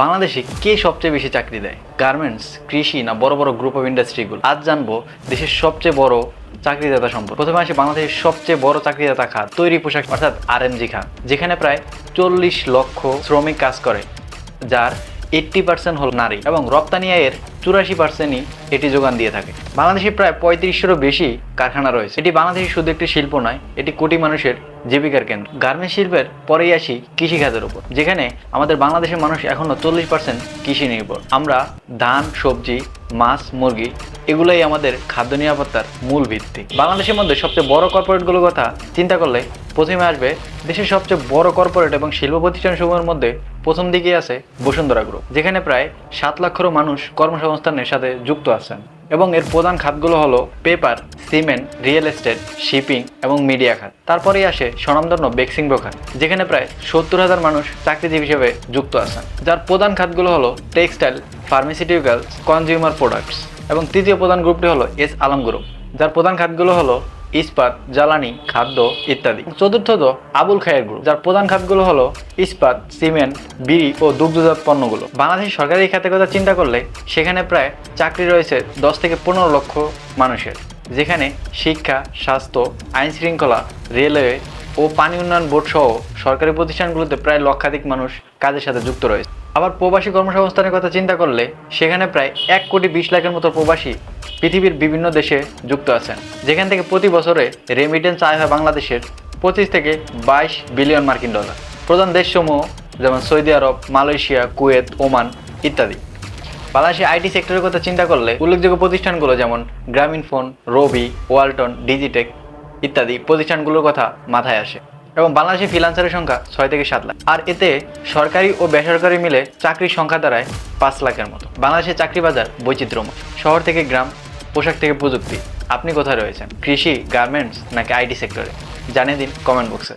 বাংলাদেশে কে সবচেয়ে বেশি চাকরি দেয়? গার্মেন্টস, কৃষি না বড় বড় গ্রুপ অফ ইন্ডাস্ট্রিগুলো আজ জানব দেশের সবচেয়ে বড় চাকরিদাতা সম্পর্কে। প্রথমে আসে বাংলাদেশের সবচেয়ে বড় চাকরিদাতা খাত, তৈরি পোশাক, অর্থাৎ আর এম জি খাত, যেখানে প্রায় চল্লিশ লক্ষ শ্রমিক কাজ করে, যার এইট্টি পার্সেন্ট হল নারী এবং রপ্তানি আয়ের চুরাশি পার্সেন্টই এটি যোগান দিয়ে থাকে। বাংলাদেশে প্রায় পঁয়ত্রিশশোরও বেশি কারখানা রয়েছে। এটি বাংলাদেশের শুধু একটি শিল্প নয়, এটি কোটি মানুষের জীবিকার কেন্দ্র। গার্মেন্টস শিল্পের পরেই আসি কৃষিখাতের উপর, যেখানে আমাদের বাংলাদেশের মানুষ এখনও চল্লিশ পার্সেন্ট কৃষি নির্ভর। আমরা ধান, সবজি, মাছ, মুরগি, এগুলোই আমাদের খাদ্য নিরাপত্তার মূল ভিত্তি। বাংলাদেশের মধ্যে সবচেয়ে বড় কর্পোরেটগুলোর কথা চিন্তা করলে প্রথমে আসবে দেশের সবচেয়ে বড় কর্পোরেট এবং শিল্প প্রতিষ্ঠান প্রতিষ্ঠানসমূহের মধ্যে প্রথম দিকে আছে বসুন্ধরা গ্রুপ যেখানে প্রায় সাত লক্ষেরও মানুষ কর্মসংস্থানের সাথে যুক্ত আছেন। এবং এর প্রধান খাতগুলো হলো paper, cement, real estate, shipping এবং মিডিয়া খাত। তারপরেই আসে স্বনামধন্য বেক্সিং ব্রোকার যেখানে প্রায় সত্তর হাজার মানুষ চাকরিজীবী হিসেবে যুক্ত আছেন। যার প্রধান খাতগুলো হলো টেক্সটাইল, ফার্মাসিউটিক্যালস, কনজিউমার প্রোডাক্টস। এবং তৃতীয় প্রধান গ্রুপটি হলো এস আলম গ্রুপ যার প্রধান খাতগুলো হলো ইস্পাত, জ্বালানি, খাদ্য ইত্যাদি। চতুর্থত, আবুল খায়ের গ্রুপ যার প্রধান খাতগুলো হলো ইস্পাত, সিমেন্ট, বিড়ি ও দুগ্ধজাত পণ্যগুলো। বাংলাদেশ সরকারি খাতের কথা চিন্তা করলে সেখানে প্রায় চাকরি রয়েছে দশ থেকে পনেরো লক্ষ মানুষের, যেখানে শিক্ষা, স্বাস্থ্য আইন শৃঙ্খলা রেলওয়ে ও পানি উন্নয়ন বোর্ড সহ সরকারি প্রতিষ্ঠানগুলোতে প্রায় লক্ষাধিক মানুষ কাজের সাথে যুক্ত রয়েছে। আবার প্রবাসী কর্মসংস্থানের কথা চিন্তা করলে সেখানে প্রায় এক কোটি বিশ লাখের মতো প্রবাসী পৃথিবীর বিভিন্ন দেশে যুক্ত আছেন, যেখান থেকে প্রতি বছরে রেমিটেন্স আয় হয় বাংলাদেশের পঁচিশ থেকে বাইশ বিলিয়ন মার্কিন ডলার। প্রধান দেশসমূহ যেমন Saudi Arab, Malaysia, Kuwait, Oman ইত্যাদি। বাংলাদেশের আইটি সেক্টরের কথা চিন্তা করলে উল্লেখযোগ্য প্রতিষ্ঠানগুলো যেমন গ্রামীণ ফোন, রবি, ওয়ালটন, ডিজিটেক ইত্যাদি প্রতিষ্ঠানগুলোর কথা মাথায় আসে। এবং বাংলাদেশে ফ্রিলান্সারের সংখ্যা ছয় থেকে সাত লাখ। আর এতে সরকারি ও বেসরকারি মিলে চাকরির সংখ্যা দাঁড়ায় পাঁচ লাখের মতো। বাংলাদেশের চাকরি বাজার বৈচিত্র্যময়। শহর থেকে গ্রাম, পোশাক থেকে প্রযুক্তি। আপনি কোথায় রয়েছেন? কৃষি গার্মেন্টস নাকি আইটি সেক্টরে জানিয়ে দিন কমেন্ট বক্সে